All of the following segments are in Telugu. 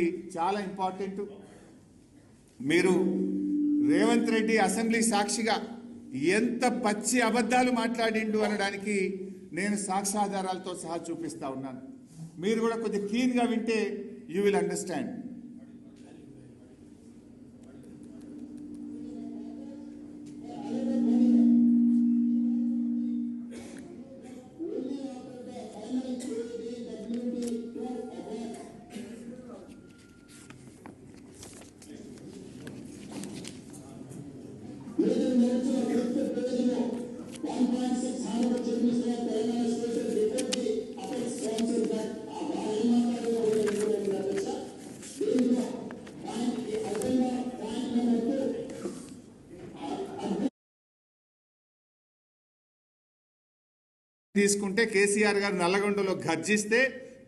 చాలా ఇంపార్టెంట్. మీరు రేవంత్ రెడ్డి అసెంబ్లీ సాక్షిగా ఎంత పచ్చి అబద్ధాలు మాట్లాడిండు అనడానికి నేను సాక్ష్యాధారాలతో సహా చూపిస్తా ఉన్నాను. మీరు కూడా కొద్దిగా క్లీన్గా వింటే యూ విల్ అండర్స్టాండ్ తీసుకుంటే కేసీఆర్ గారు నల్లగొండలో గర్జిస్తే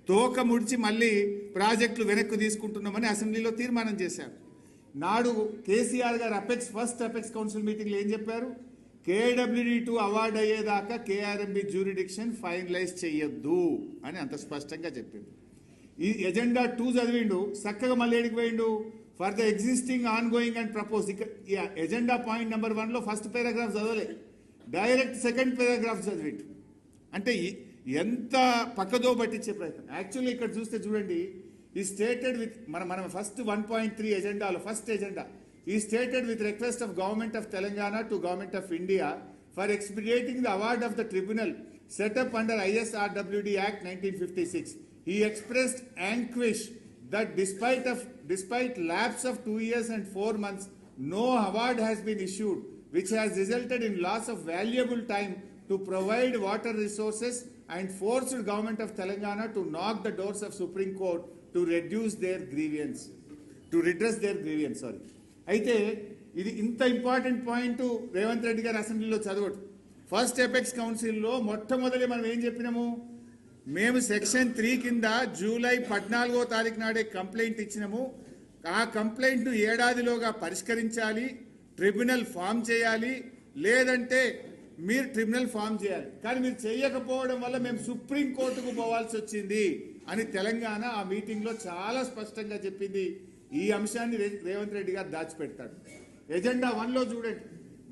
తోక ముడిచి మళ్ళీ ప్రాజెక్టులు వెనక్కు తీసుకుంటున్నామని అసెంబ్లీలో తీర్మానం చేశారు. నాడు కేసీఆర్ గారు అపెక్స్ ఫస్ట్ అపెక్స్ కౌన్సిల్ మీటింగ్లో ఏం చెప్పారు? కేడబ్ల్యూడి టూ అవార్డు అయ్యేదాకా కేఆర్ఎంబి జ్యూరిడిక్షన్ ఫైనలైజ్ చేయొద్దు అని అంత స్పష్టంగా చెప్పింది. ఈ ఎజెండా టూ చదివిండు చక్కగా మళ్ళీ ఏడికి పోయిండు? For the existing on going and propose ఇక ఎజెండా పాయింట్ నెంబర్ వన్లో ఫస్ట్ పారాగ్రాఫ్ చదవలే. డైరెక్ట్ సెకండ్ పారాగ్రాఫ్ చదివిండు. అంటే ఎంత పక్కదో పట్టించే ప్రయత్నం. యాక్చువల్లీ ఇక్కడ చూస్తే చూడండి ఈ స్టేటెడ్ విత్ మన మనం first one point three ఎజెండాలో first agenda is stated with request of Government of Telangana to Government of India for expediting the award of the tribunal set up under ISRWD Act 1956. He expressed anguish that despite, of, despite lapse of two years and four months, no award has been issued, which has resulted in loss of valuable time to provide water resources and forced government of Telangana to knock the doors of Supreme Court to reduce their grievance, to redress their grievance, sorry. అయితే ఇది ఇంత ఇంపార్టెంట్ పాయింట్ రేవంత్ రెడ్డి గారు అసెంబ్లీలో చదవడు. ఫస్ట్ ఎపెక్స్ కౌన్సిల్లో మొట్టమొదటి మనం ఏం చెప్పినాము? మేము సెక్షన్ త్రీ కింద జూలై పద్నాలుగో తారీఖు నాడే కంప్లైంట్ ఇచ్చినాము. ఆ కంప్లైంట్ను ఏడాదిలోగా పరిష్కరించాలి ట్రిబ్యునల్ ఫామ్ చేయాలి లేదంటే మీరు ట్రిబ్యునల్ ఫామ్ చేయాలి. కానీ మీరు చేయకపోవడం వల్ల మేము సుప్రీం కోర్టుకు పోవాల్సి వచ్చింది అని తెలంగాణ ఆ మీటింగ్లో చాలా స్పష్టంగా చెప్పింది. ఈ అంశాన్ని రేవంత్ రెడ్డి గారు దాచిపెడతాడు. ఎజెండా వన్లో చూడండి.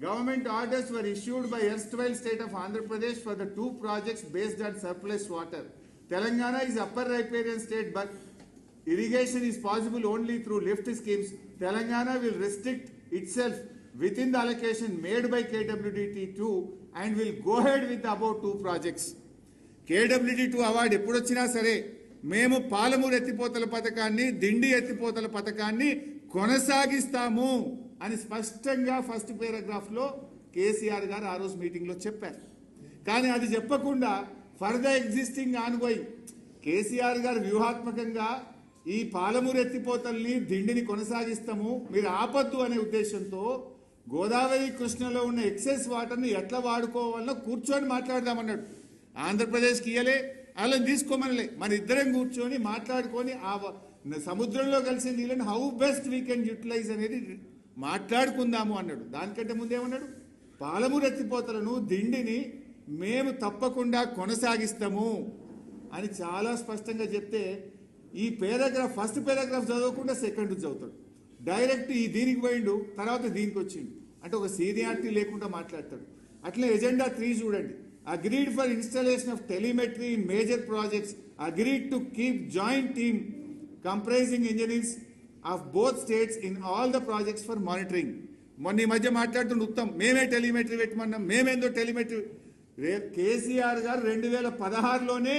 Government orders were issued by ఎర్స్ state of Andhra Pradesh for the two projects based on surplus water Telangana is upper riparian state but irrigation is possible only through lift schemes Telangana will restrict itself within the allocation made by KWDT two and will go ahead with about two projects KWD two award ఎప్పుడొచ్చినా సరే మేము పాలమూరు ఎత్తిపోతల పథకాన్ని దిండి ఎత్తిపోతల పథకాన్ని కొనసాగిస్తాము అని స్పష్టంగా ఫస్ట్ పారాగ్రాఫ్లో కేసీఆర్ గారు ఆ రోజు మీటింగ్లో చెప్పారు. కానీ అది చెప్పకుండా for the existing ongoing KCR గారు వ్యూహాత్మకంగా ఈ పాలమూరు ఎత్తిపోతల్ని దిండిని కొనసాగిస్తాము మీరు ఆపద్దు అనే ఉద్దేశంతో గోదావరి కృష్ణలో ఉన్న ఎక్సెస్ వాటర్ని ఎట్లా వాడుకోవాలో కూర్చొని మాట్లాడదామన్నాడు. ఆంధ్రప్రదేశ్కి ఇయ్యలే. వాళ్ళని తీసుకోమనలే. మన ఇద్దరం కూర్చొని మాట్లాడుకొని ఆ సముద్రంలో కలిసి నీళ్ళని how best we can utilise అనేది మాట్లాడుకుందాము అన్నాడు. దానికంటే ముందేమన్నాడు పాలమూరు ఎత్తిపోతలను దిండిని మేము తప్పకుండా కొనసాగిస్తాము అని చాలా స్పష్టంగా చెప్తే ఈ పేరాగ్రాఫ్ ఫస్ట్ పేరాగ్రాఫ్ చదవకుండా సెకండ్ చదువుతాడు. డైరెక్ట్ ఈ దీనికి పోయిండు తర్వాత దీనికి వచ్చిండు అంటే ఒక సీనియారిటీ లేకుండా మాట్లాడతాడు. అట్లే ఎజెండా త్రీ చూడండి. Agreed for installation of telemetry in major projects agreed to keep joint team comprising engineers of both states in all the projects for monitoring మొన్న ఈ మధ్య మాట్లాడుతున్న ఉత్తమ్ మేమే టెలిమెట్రీ పెట్టమన్నాం మేమేందో టెలిమెట్రీ రే కేసీఆర్ గారు రెండు వేల పదహారులోనే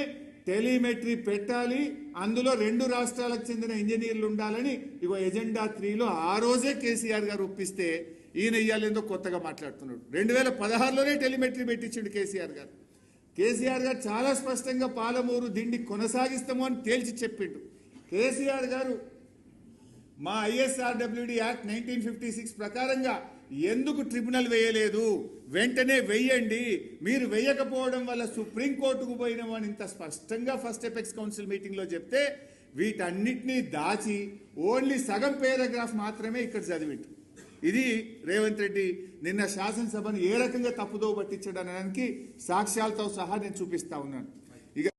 టెలిమెట్రీ పెట్టాలి. అందులో రెండు రాష్ట్రాలకు చెందిన ఇంజనీర్లు ఉండాలని ఇగో ఎజెండా త్రీలో ఆ రోజే కేసీఆర్ గారు ఒప్పిస్తే ఈయన ఇయ్యాలేందో కొత్తగా మాట్లాడుతున్నాడు? రెండు వేల పదహారులోనే టెలిమెట్రీ పెట్టించిండు కేసీఆర్ గారు. కేసీఆర్ గారు చాలా స్పష్టంగా పాలమూరు దిండి కొనసాగిస్తాము అని తేల్చి చెప్పిండు. కేసీఆర్ గారు మా ISRWD act nineteen fifty six ప్రకారంగా ఎందుకు ట్రిబ్యునల్ వేయలేదు? వెంటనే వెయ్యండి. మీరు వేయకపోవడం వల్ల సుప్రీంకోర్టుకు పోయినామని ఇంత స్పష్టంగా ఫస్ట్ ఎపెక్స్ కౌన్సిల్ మీటింగ్లో చెప్తే వీటన్నిటినీ దాచి ఓన్లీ సగం పేరాగ్రాఫ్ మాత్రమే ఇక్కడ చదివిండు. ఇది రేవంత్ రెడ్డి నిన్న శాసనసభను ఏ రకంగా తప్పుదో పట్టించడానికి సాక్ష్యాలతో సహా నేను చూపిస్తా ఉన్నాను.